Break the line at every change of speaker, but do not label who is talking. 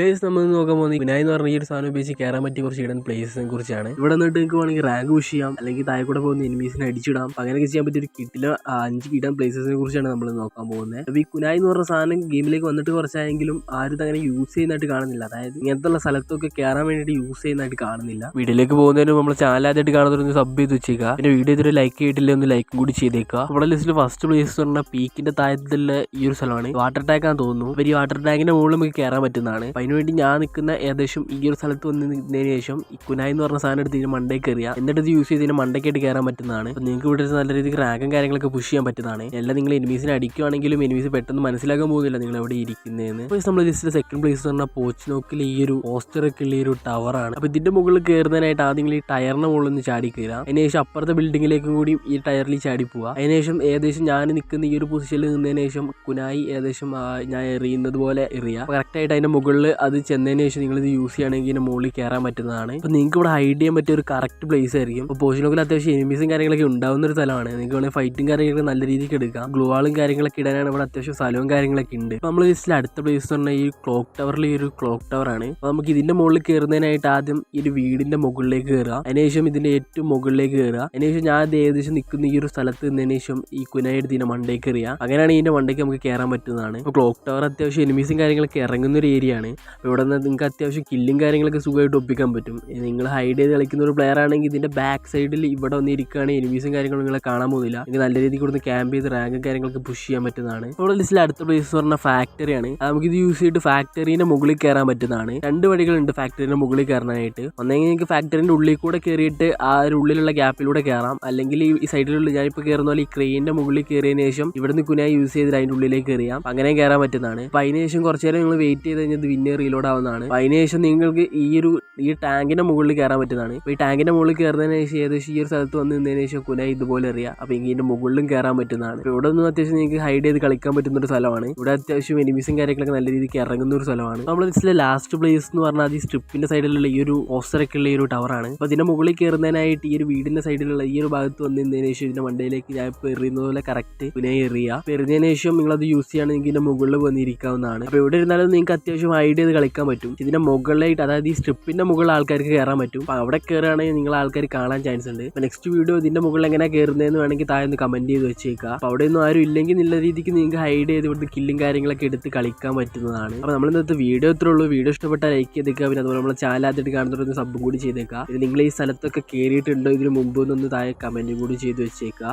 Face നമ്മൾ നോക്കാൻ പോകുന്നത് വിനായ് എന്ന് പറഞ്ഞ ഈ ഒരു സാധനം ഉപയോഗിച്ച് കയറാൻ പറ്റിയ കുറച്ച് ഇടൻ പ്ലേസിനെ കുറിച്ചാണ്. ഇവിടെ നിന്നിട്ട് നിങ്ങൾക്ക് വേണമെങ്കിൽ റാങ്ക് പുഷ് ചെയ്യാം. അല്ലെങ്കിൽ താഴെ കൂടെ പോകുന്ന എനിമീസിനെ അടിച്ചിടാം. അങ്ങനെയൊക്കെ ചെയ്യാൻ പറ്റിയ ഒരു കിട്ടില അഞ്ച് ഇടൻ പ്ലേസസിനെ കുറിച്ചാണ് നമ്മൾ നോക്കാൻ പോകുന്നത്. അപ്പോൾ ഈ കുനായ് എന്ന് പറഞ്ഞ സാധനം ഗെയിമിലേക്ക് വന്നിട്ട് കുറച്ചായെങ്കിലും ആരും അങ്ങനെ യൂസ് ചെയ്യുന്നതായിട്ട് കാണുന്നില്ല. അതായത് ഇങ്ങനത്തെ സ്ഥലത്തൊക്കെ കയറാൻ വേണ്ടിയിട്ട് യൂസ് ചെയ്യുന്നതായിട്ട് കാണുന്നില്ല. വീഡിയോയിലേക്ക് പോകുന്നതിന് നമ്മൾ ചാനൽ ആദ്യമായിട്ട് കാണുന്നവരൊന്ന് സബ് ചെയ്ത് വെച്ചേക്കുക പിന്നെ വീഡിയോ ഇതുവരെ ലൈക്ക് ചെയ്തിട്ടില്ല ഒന്ന് ലൈക്കും കൂടി ചെയ്തേക്കുക ഇവിടെ ലിസ്റ്റിൽ ഫസ്റ്റ് പ്ലേസ് എന്ന് പറഞ്ഞാൽ പീക്കിന്റെ താഴത്തുള്ള ഈ ഒരു സ്ഥലമാണ്. വാട്ടർ ടാങ്ക് ആണെന്ന് തോന്നുന്നു. ഇവർ ഈ വാട്ടർ ടാങ്കിന്റെ മുകളിൽ നമുക്ക് കയറാൻ പറ്റുന്നതാണ്. അതിനുവേണ്ടി ഞാൻ നിൽക്കുന്ന ഏകദേശം ഈ ഒരു സ്ഥലത്ത് വന്ന് നിന്നതിന് ശേഷം ഈ കുനായി എന്ന് പറഞ്ഞ സാധനം എടുത്തിട്ട് മണ്ടേ എറിയാം എന്നിട്ട് ഇത് യൂസ് ചെയ്ത് ഇതിന് മണ്ടയ്ക്കായിട്ട് കയറാൻ പറ്റുന്നതാണ്. അപ്പോൾ നിങ്ങൾക്ക് ഇവിടെ നല്ല രീതിക്ക് റാങ്കും കാര്യങ്ങളൊക്കെ പുഷ് ചെയ്യാൻ പറ്റുന്നതാണ്. എല്ലാം നിങ്ങൾ എനിമീസിനെ അടിക്കുവാണെങ്കിലും എനിമീസ് പെട്ടെന്ന് മനസ്സിലാക്കാൻ പോകുന്നില്ല നിങ്ങൾ എവിടെ ഇരിക്കുന്നതെന്ന് അപ്പോൾ നമ്മൾ ജസ്റ്റ് സെക്കൻഡ് പ്ലേസ് എന്ന് പറഞ്ഞാൽ പോച്ചിനോക്കിൽ ഈ ഒരു പോസ്റ്ററൊക്കെ ഉള്ള ഈ ഒരു ടവറാണ് അപ്പോൾ ഇതിന്റെ മുകളിൽ കയറുന്നതിനായിട്ട് ആദ്യം ഈ ടയറിന് മുകളിൽ നിന്ന് ചാടി കയറാം അതിനുശേഷം അപ്പുറത്തെ ബിൽഡിങ്ങിലേക്കും കൂടി ഈ ടയറിൽ ചാടി പോവുക. അതിനുശേഷം ഏകദേശം ഞാൻ നിൽക്കുന്ന ഈ ഒരു പൊസിഷനിൽ നിന്നതിന് ശേഷം കുനായി ഏകദേശം ഞാൻ എറിയുന്നത് പോലെ എറിയുക. കറക്റ്റായിട്ട് അതിന്റെ മുകളിൽ അത് ചെന്നതിന് ശേഷം നിങ്ങൾ ഇത് യൂസ് ചെയ്യുകയാണെങ്കിൽ മുകളിൽ കയറാൻ പറ്റുന്നതാണ്. അപ്പോൾ നിങ്ങൾക്ക് ഇവിടെ ഹൈഡ് ചെയ്യാൻ പറ്റിയ ഒരു കറക്റ്റ് പ്ലേസ് ആയിരിക്കും. അപ്പോൾ പോഷിനോക്കിൽ അത്യാവശ്യം എനിമീസും കാര്യങ്ങളൊക്കെ ഉണ്ടാകുന്ന ഒരു സ്ഥലമാണ്. നിങ്ങൾക്ക് വേണമെങ്കിൽ ഫൈറ്റും കാര്യങ്ങളൊക്കെ നല്ല രീതിക്ക് എടുക്കാം. ഗ്ലൂവാളും കാര്യങ്ങളൊക്കെ ഇടാനാണ് ഇവിടെ അത്യാവശ്യം സ്ഥലവും കാര്യങ്ങളൊക്കെ ഉണ്ട്. അപ്പോൾ നമ്മൾ ലിസ്റ്റിൽ അടുത്ത പ്ലേസ് എന്ന് പറഞ്ഞാൽ ഈ ക്ലോക്ക് ടവറിൽ ഈ ഒരു ക്ലോക്ക് ടവറാണ് അപ്പോൾ നമുക്ക് ഇതിന്റെ മുകളിൽ കയറുന്നതിനായിട്ട് ആദ്യം ഈ ഒരു വീടിന്റെ മുകളിലേക്ക് കയറുക അതിനുശേഷം ഇതിന്റെ ഏറ്റവും മുകളിലേക്ക് കയറുക അതിനുശേഷം ഞാൻ അത് ഏകദേശം നിൽക്കുന്ന ഈ ഒരു സ്ഥലത്ത് നിന്നതിന് ശേഷം ഈ കുനായെടുത്ത് ഇതിന്റെ മണ്ടേക്ക് എറിയുക അങ്ങനെയാണ് ഇതിന്റെ മണ്ടേക്ക് നമുക്ക് കയറാൻ പറ്റുന്നതാണ്. ഇപ്പോൾ ക്ലോക്ക് ടവർ അത്യാവശ്യം എനിമീസും കാര്യങ്ങളൊക്കെ ഇറങ്ങുന്ന ഒരു ഏരിയയാണ് അപ്പോൾ ഇവിടെ നിന്ന് നിങ്ങൾക്ക് അത്യാവശ്യം കില്ലും കാര്യങ്ങളൊക്കെ സുഖമായിട്ട് ഒപ്പിക്കാൻ പറ്റും. നിങ്ങൾ ഹൈഡ് ചെയ്ത് കളിക്കുന്ന ഒരു പ്ലെയർ ആണെങ്കിൽ ഇതിന്റെ ബാക്ക് സൈഡിൽ ഇവിടെ വന്ന് ഇരിക്കുകയാണെങ്കിൽ എനിമീസും കാര്യങ്ങളും നിങ്ങളെ കാണാൻ പോകുന്നില്ല. നിങ്ങൾക്ക് നല്ല രീതിയിൽ കൊടുത്ത് ക്യാമ്പ് ചെയ്ത് റാങ്കും കാര്യങ്ങളൊക്കെ പുഷ് ചെയ്യാൻ പറ്റുന്നതാണ്. നമ്മുടെ ലിസ്റ്റിൽ അടുത്ത പ്ലേസ് എന്ന് പറഞ്ഞാൽ ഫാക്ടറിയാണ് നമുക്ക് നമുക്കിത് യൂസ് ചെയ്തിട്ട് ഫാക്ടറിന്റെ മുകളിൽ കയറാൻ പറ്റുന്നതാണ്. രണ്ട് വഴികളുണ്ട് ഫാക്ടറിന്റെ മുകളിൽ കയറാനായിട്ട് ഒന്നെങ്കിൽ നിങ്ങൾക്ക് ഫാക്ടറിന്റെ ഉള്ളിൽ കൂടെ കയറിയിട്ട് ആ ഒരു ഉള്ളിലുള്ള ഗ്യാപ്പിലൂടെ കയറാം അല്ലെങ്കിൽ ഈ സൈഡിലുള്ള ഞാനിപ്പോൾ കയറുന്ന പോലെ ഈ ക്രെയിനിന്റെ മുകളിൽ കയറിയതിന് ശേഷം ഇവിടുന്ന് കുനായി യൂസ് ചെയ്തിട്ട് അതിന്റെ ഉള്ളിലേക്ക് കയറിയാം അങ്ങനെ കയറാൻ പറ്റുന്നതാണ്. അപ്പോൾ അതിന് ശേഷം കുറച്ച് നേരം നിങ്ങൾ വെയിറ്റ് ചെയ്ത് കഴിഞ്ഞാൽ റീലോഡ് ആവുന്നതാണ്. അതിനുശേഷം നിങ്ങൾക്ക് ഈ ഒരു ഈ ടാങ്കിന്റെ മുകളിൽ കയറാൻ പറ്റുന്നതാണ്. ഈ ടാങ്കിന്റെ മുകളിൽ കയറുന്നതിന് ശേഷം ഏകദേശം ഈ ഒരു സ്ഥലത്ത് വന്ന് നിന്നതിന് ശേഷം കുന ഇതുപോലെ അറിയാം. അപ്പൊ ഇതിന്റെ മുകളിലും കയറാൻ പറ്റുന്നതാണ്. ഇവിടെ ഒന്നും അത്യാവശ്യം നിങ്ങൾക്ക് ഹൈഡ് ചെയ്ത് കളിക്കാൻ പറ്റുന്ന ഒരു സ്ഥലമാണ്. ഇവിടെ അത്യാവശ്യം എനിമീസും കാര്യങ്ങളൊക്കെ നല്ല രീതിക്ക് ഇറങ്ങുന്ന ഒരു സ്ഥലമാണ്. നമ്മൾ ലിസ്റ്റിലെ ലാസ്റ്റ് പ്ലേസ് എന്ന് പറഞ്ഞാൽ ഈ സ്ട്രിപ്പിന്റെ സൈഡിലുള്ള ഈ ഒരു പോസ്റ്ററൊക്കെ ഉള്ള ഈ ഒരു ടവറാണ് അപ്പൊ ഇതിന്റെ മുകളിൽ കയറുന്നതിനായിട്ട് ഈ ഒരു വീടിന്റെ സൈഡിലുള്ള ഈ ഒരു ഭാഗത്ത് വന്ന് നിന്നതിന് ശേഷം ഇതിന്റെ മണ്ടയിലേക്ക് ഞാൻ ഇപ്പോൾ എറിയുന്നത് പോലെ കറക്റ്റ് പിന്നെ എറിയുക അപ്പൊ എറിഞ്ഞതിന് ശേഷം നിങ്ങൾ അത് യൂസ് ചെയ്യുകയാണെങ്കിൽ ഇതിന്റെ മുകളിൽ വന്നിരിക്കാവുന്നതാണ്. അപ്പൊ ഇവിടെ ഇരുന്നാലും നിങ്ങൾക്ക് അത്യാവശ്യം ഹൈഡ് ചെയ്ത് കളിക്കാൻ പറ്റും. ഇതിന്റെ മുകളിലായിട്ട് അതായത് ഈ സ്ട്രിപ്പിന്റെ മുകളിൽ ആൾക്കാർക്ക് കയറാൻ പറ്റും. അപ്പം അവിടെ കയറുകയാണെങ്കിൽ നിങ്ങൾ ആൾക്കാർ കാണാൻ ചാൻസ് ഉണ്ട്. അപ്പം നെക്സ്റ്റ് വീഡിയോ ഇതിന്റെ മുകളിൽ എങ്ങനെ കയറുന്നതെന്ന് വേണമെങ്കിൽ താഴെ ഒന്ന് കമന്റ് ചെയ്ത് വെച്ചേക്കുക. അപ്പം അവിടെ ഒന്നും ആരും ഇല്ലെങ്കിൽ നല്ല രീതിക്ക് നിങ്ങൾക്ക് ഹൈഡ് ചെയ്ത് ഇവിടുത്തെ കില്ലും കാര്യങ്ങളൊക്കെ എടുത്ത് കളിക്കാൻ പറ്റുന്നതാണ്. അപ്പോൾ നമ്മൾ ഇന്നത്തെ വീഡിയോ ഇത്രേ ഉള്ളൂ. വീഡിയോ ഇഷ്ടപ്പെട്ടാൽ ലൈക്ക് ചെയ്തേക്കുക. പിന്നെ അതുപോലെ നമ്മളെ ചാനൽ ആദ്യമായിട്ട് കാണുന്നവരൊന്ന് സബ് കൂടി ചെയ്തേക്കുക. പിന്നെ നിങ്ങൾ ഈ സ്ഥലത്തൊക്കെ കയറിയിട്ടുണ്ടോ ഇതിന് മുമ്പ് എന്നൊന്ന് താഴെ കമന്റ് കൂടി ചെയ്ത് വെച്ചേക്കുക.